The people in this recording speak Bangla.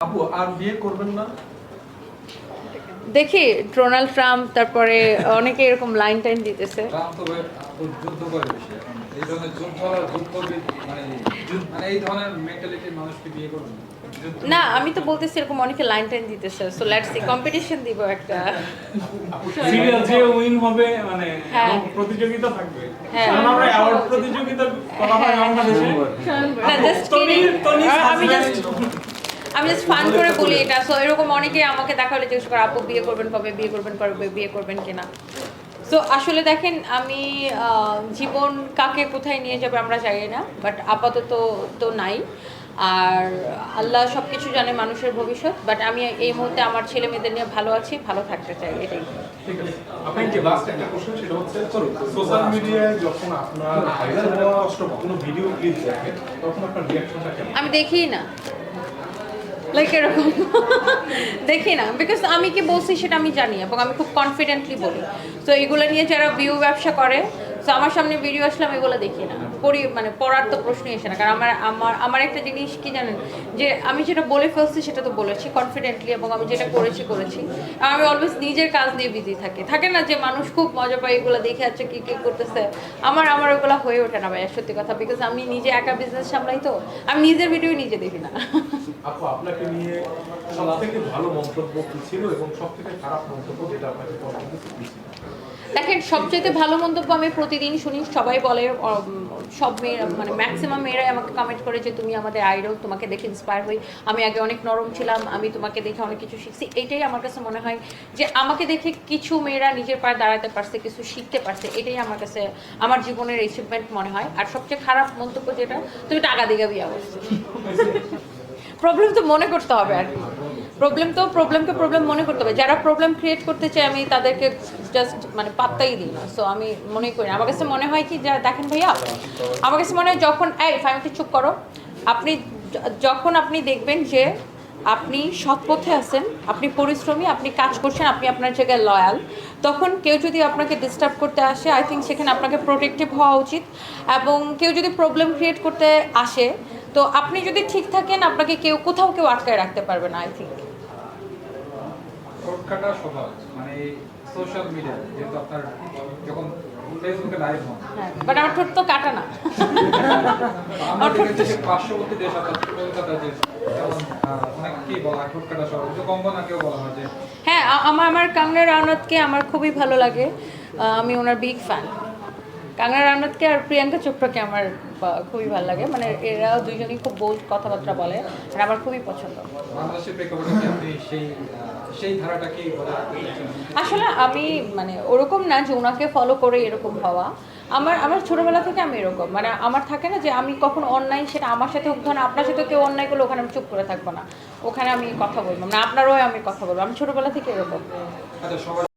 আপু আর বিয়ে করবেন না? দেখি ডোনাল্ড ট্রাম্প তারপরে অনেকে এরকম লাইন টাইন দিতেছে। মানে মানে না। আমি তো বলতেছি এরকম অনেকে লাইন টাইন দিতেছে। সো লেটস সি কম্পিটিশন দিব একটা। সিরিয়াল যে উইন হবে মানে হ্যাঁ। প্রতিযোগিতা থাকবে। হ্যাঁ। আমরা অ্যাওয়ার্ড প্রতিযোগিতা করা হয় বাংলাদেশে না জাস্ট আমি জাস্ট আমি জাস্ট ফান করে বলি এটা সো এরকম অনেকে আমাকে দেখা হলে জিজ্ঞেস করে আপু বিয়ে করবেন কবে বিয়ে করবেন কবে বিয়ে করবেন কিনা সো আসলে দেখেন আমি জীবন কাকে কোথায় নিয়ে যাবে আমরা জানি না বাট আপাতত তো নাই আর আল্লাহ সব কিছু জানে মানুষের ভবিষ্যৎ বাট আমি এই মুহূর্তে আমার ছেলে মেয়েদের নিয়ে ভালো আছি ভালো থাকতে চাই এটাই ঠিক আছে আপনাকে লাস্ট একটা কোশ্চেন সেটা হচ্ছে সোশ্যাল মিডিয়ায় যখন আপনার ভাইরাল হওয়া কোনো ভিডিও ক্লিপ দেখে তখন আপনার রিয়াকশনটা আমি দেখি না লাইক এরকম। দেখি না। বিকজ আমি কি বলছি সেটা আমি জানি, এবং আমি খুব কনফিডেন্টলি বলি। তো এগুলো নিয়ে যারা ভিউ ব্যবসা করে তো আমার সামনে ভিডিও আসলে আমি এগুলো দেখি না। পড়ি মানে পড়ার তো প্রশ্নই আসে না। কারণ আমার আমার আমার একটা জিনিস কি জানেন? যে আমি যেটা বলে ফেলছি সেটা তো বলেছি কনফিডেন্টলি এবং আমি যেটা করেছি করেছি। আর আমি অলওয়েজ নিজের কাজ নিয়ে বিজি থাকি। থাকে না যে মানুষ খুব মজা পায় এগুলো দেখে আছে কি কি করতেছে? আমার আমার ওগুলো হয়ে ওঠে না ভাই সত্যি কথা বিকজ আমি নিজে একা বিজনেস সামলাই তো। আমি নিজের ভিডিও নিজে দেখি না। আপু, আপনাকে নিয়ে সব থেকে ভালো মন্তব্য কি ছিল এবং সব থেকে খারাপ মন্তব্য যেটা আপনাকে দেখেন সবচেয়ে ভালো মন্তব্য আমি প্রতিদিন শুনি সবাই বলে সব মেয়েরা মানে ম্যাক্সিমাম মেয়েরাই আমাকে কমেন্ট করে যে তুমি আমাদের আইডল তোমাকে দেখে ইন্সপায়ার হই। আমি আগে অনেক নরম ছিলাম আমি তোমাকে দেখে অনেক কিছু শিখছি। এটাই আমার কাছে মনে হয় যে আমাকে দেখে কিছু মেয়েরা নিজের পায়ে দাঁড়াতে পারছে কিছু শিখতে পারছে এটাই আমার কাছে আমার জীবনের অ্যাচিভমেন্ট মনে হয়। আর সবচেয়ে খারাপ মন্তব্য যেটা তুমি টাকা দিকে বিয়া প্রবলেম তো মনে করতে হবে আর কি। প্রবলেম তো প্রবলেমকে প্রবলেম মনে করতে হবে। যারা প্রবলেম ক্রিয়েট করতে চায়, আমি তাদেরকে জাস্ট মানে পাত্তাই দিই না। সো আমি মনে করি। আমার কাছে মনে হয় কি, যা দেখেন ভাইয়া, আমার কাছে মনে হয় যখন, এই ফাইমটি চুপ করো। আপনি যখন আপনি দেখবেন যে আপনি সৎ পথে আছেন, আপনি পরিশ্রমী, আপনি কাজ করছেন, আপনি আপনার জায়গায় লয়াল তখন কেউ যদি আপনাকে ডিস্টার্ব করতে আসে আই থিঙ্ক সেখানে আপনাকে প্রোটেক্টিভ হওয়া উচিত। এবং কেউ যদি প্রবলেম ক্রিয়েট করতে আসে, তো আপনি যদি ঠিক থাকেন, আপনাকে কেউ, কোথাও কেউ আটকায় রাখতে পারবে না আই থিঙ্ক ঠোঁট কাটা স্বভাব মানে সোশ্যাল মিডিয়া যেহেতু আপনার যখন ফেসবুকে লাইভ হন বাট আমার ঠোঁট তো কাটা না। পার্শ্ববর্তী দেশ কলকাতা যে যে হ্যাঁ আমার আমার কাঙ্গনা রানাতকে আমার খুবই ভালো লাগে। আমি ওনার বিগ ফ্যান কাংনা রানাতকে আর প্রিয়াঙ্কা চোপড়াকে আমার খুবই ভালো লাগে। মানে এরা দুইজনই খুব বোল্ড কথাবার্তা বলে আর আমার খুবই পছন্দ। আসলে আমি মানে ওরকম না যে ওনাকে ফলো করে এরকম হওয়া। আমার আমার ছোটবেলা থেকে আমি এরকম। মানে আমার থাকে না যে আমি কখন অন্যায় সেটা আমার সাথে হোক ধরেন আপনার সাথে কেউ অন্যায় করলে ওখানে আমি চুপ করে থাকব না। ওখানে আমি কথা বলব না আপনারও আমি কথা বলব। আমি ছোটবেলা থেকে এরকম। আচ্ছা